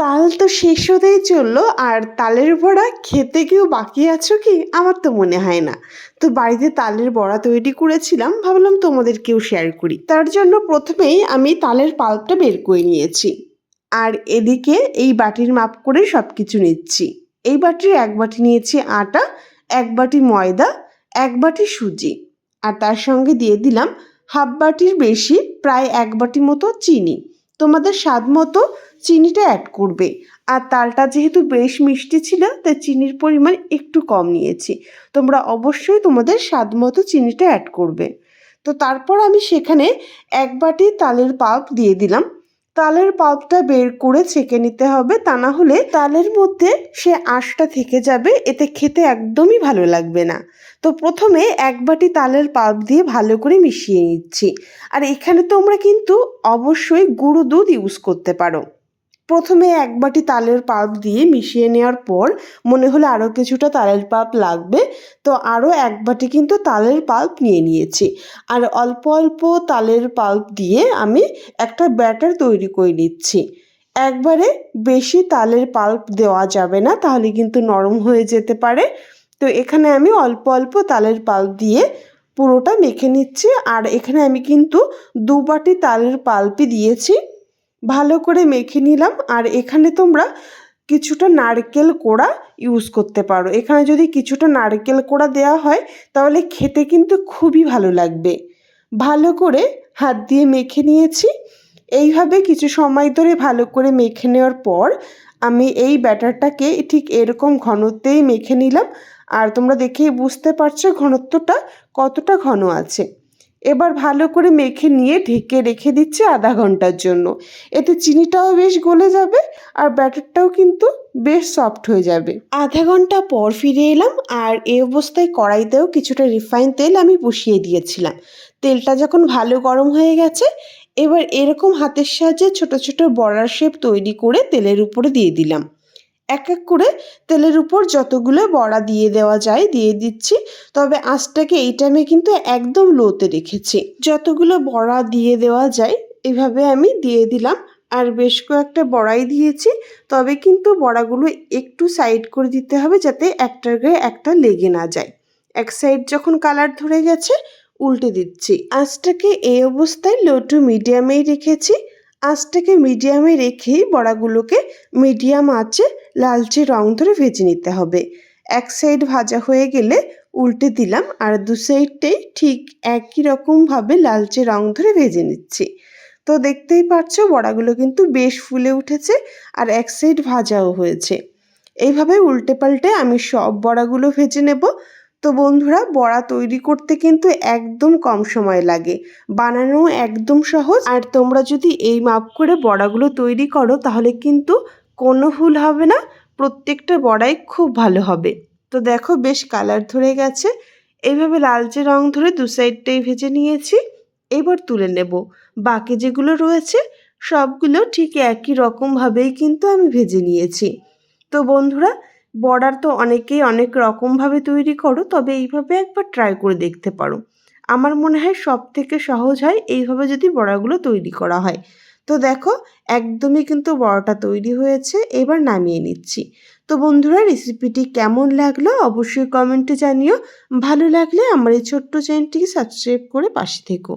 তাল তো শেষ হতেই চলল, আর তালের বড়া খেতে কেউ বাকি আছো কি? আমার তো মনে হয় না। তো বাড়িতে তালের বড়া তৈরি করেছিলাম, ভাবলাম তোমাদেরকেও শেয়ার করি। তার জন্য প্রথমেই আমি তালের পাল্পটা বের করে নিয়েছি। আর এদিকে এই বাটির মাপ করে সব কিছু নিচ্ছি। এই বাটির এক বাটি নিয়েছি আটা, এক বাটি ময়দা, এক বাটি সুজি। আর তার সঙ্গে দিয়ে দিলাম হাফ বাটির বেশি, প্রায় এক বাটি মতো চিনি। তোমাদের স্বাদ মতো চিনিটা অ্যাড করবে। আর তালটা যেহেতু বেশ মিষ্টি ছিল, তাই চিনির পরিমাণ একটু কম নিয়েছি। তোমরা অবশ্যই তোমাদের স্বাদ মতো চিনিটা অ্যাড করবে। তো তারপর আমি সেখানে এক বাটি তালের পাল্প দিয়ে দিলাম। তালের পাল্পটা বের করে ছেঁকে নিতে হবে। তা না হলে তালের মধ্যে সে আঁশটা থেকে যাবে, এতে খেতে একদমই ভালো লাগবে না। তো প্রথমে এক বাটি তালের পাল্প দিয়ে ভালো করে মিশিয়ে নিচ্ছি। আর এখানে তোমরা কিন্তু অবশ্যই গুঁড়ো দুধ ইউজ করতে পারো। প্রথমে এক বাটি তালের পাল্প দিয়ে মিশিয়ে নেওয়ার পর মনে হলো আরও কিছুটা তালের পাল্প লাগবে, তো আরও এক বাটি কিন্তু তালের পাল্প নিয়ে নিয়েছি। আর অল্প অল্প তালের পাল্প দিয়ে আমি একটা ব্যাটার তৈরি করে নিচ্ছি। একবারে বেশি তালের পাল্প দেওয়া যাবে না, তাহলে কিন্তু নরম হয়ে যেতে পারে। তো এখানে আমি অল্প অল্প তালের পাল্প দিয়ে পুরোটা মেখে নিচ্ছি। আর এখানে আমি কিন্তু দু বাটি তালের পাল্পই দিয়েছি। ভালো করে মেখে নিলাম। আর এখানে তোমরা কিছুটা নারকেল কোড়া ইউজ করতে পারো। এখানে যদি কিছুটা নারকেল কোড়া দেওয়া হয়, তাহলে খেতে কিন্তু খুবই ভালো লাগবে। ভালো করে হাত দিয়ে মেখে নিয়েছি। এইভাবে কিছু সময় ধরে ভালো করে মেখে নেওয়ার পর, আমি এই ব্যাটারটাকে ঠিক এরকম ঘনত্বেই মেখে নিলাম। আর তোমরা দেখেই বুঝতে পারছ ঘনত্বটা কতটা ঘন আছে। এবার ভালো করে মেখে নিয়ে ঢেকে রেখে দিচ্ছি আধা ঘণ্টার জন্য। এতে চিনিটাও বেশ গলে যাবে আর ব্যাটারটাও কিন্তু বেশ সফট হয়ে যাবে। আধা ঘণ্টা পর ফিরে এলাম আর এই অবস্থায় কড়াইতেও কিছুটা রিফাইন তেল আমি বসিয়ে দিয়েছিলাম। তেলটা যখন ভালো গরম হয়ে গেছে, এবার এরকম হাতের সাহায্যে ছোট ছোট বড়ার শেপ তৈরি করে তেলের উপরে দিয়ে দিলাম। এক এক করে তেলের উপর যতগুলো বড়া দিয়ে দেওয়া যায়, দিয়ে দিচ্ছি। তবে আঁচটাকে এই টাইমে কিন্তু একদম লোতে রেখেছি। যতগুলো বড়া দিয়ে দেওয়া যায়, এভাবে আমি দিয়ে দিলাম। আর বেশ কয়েকটা বড়াই দিয়েছি, তবে কিন্তু বড়াগুলো একটু সাইড করে দিতে হবে যাতে একটার গায়ে একটা লেগে না যায়। এক সাইড যখন কালার ধরে গেছে, উল্টে দিচ্ছি। আঁচটাকে এই অবস্থায় লো টু মিডিয়ামেই রেখেছি। আঁচটাকে মিডিয়ামে রেখেই বড়াগুলোকে মিডিয়াম আঁচে লালচে রং ধরে ভেজে নিতে হবে। এক সাইড ভাজা হয়ে গেলে উল্টে দিলাম আর দু সাইডটাই ঠিক একই রকমভাবে লালচে রং ধরে ভেজে নিচ্ছি। তো দেখতেই পাচ্ছো বড়াগুলো কিন্তু বেশ ফুলে উঠেছে আর এক সাইড ভাজাও হয়েছে। এইভাবে উল্টে পাল্টে আমি সব বড়াগুলো ভেজে নেব। তো বন্ধুরা, বড়া তৈরি করতে কিন্তু একদম কম সময় লাগে। বানানো একদম সহজ। আর তোমরা যদি এই মাপ করে বড়াগুলো তৈরি করো, তাহলে কিন্তু কোনো ভুল হবে না। প্রত্যেকটা বড়াই খুব ভালো হবে। তো দেখো, বেশ কালার ধরে গেছে। এইভাবে লালচে রং ধরে দু সাইডটাই ভেজে নিয়েছি। এবার তুলে নেব। বাকি যেগুলো রয়েছে, সবগুলো ঠিক একই রকমভাবেই কিন্তু আমি ভেজে নিয়েছি। তো বন্ধুরা বর্ডার তো অনেকেই অনেক রকমভাবে তৈরি করো, তবে এইভাবে একবার ট্রাই করে দেখতে পারো। আমার মনে হয় সব থেকে সহজ হয় এইভাবে যদি বড়াগুলো তৈরি করা হয়। তো দেখো, একদমই কিন্তু বড়াটা তৈরি হয়েছে, এবার নামিয়ে নিচ্ছি। তো বন্ধুরা রেসিপিটি কেমন লাগল অবশ্যই কমেন্টে জানিও। ভালো লাগলে আমার এই ছোট্ট চ্যানেলটিকে সাবস্ক্রাইব করে পাশে থেকো।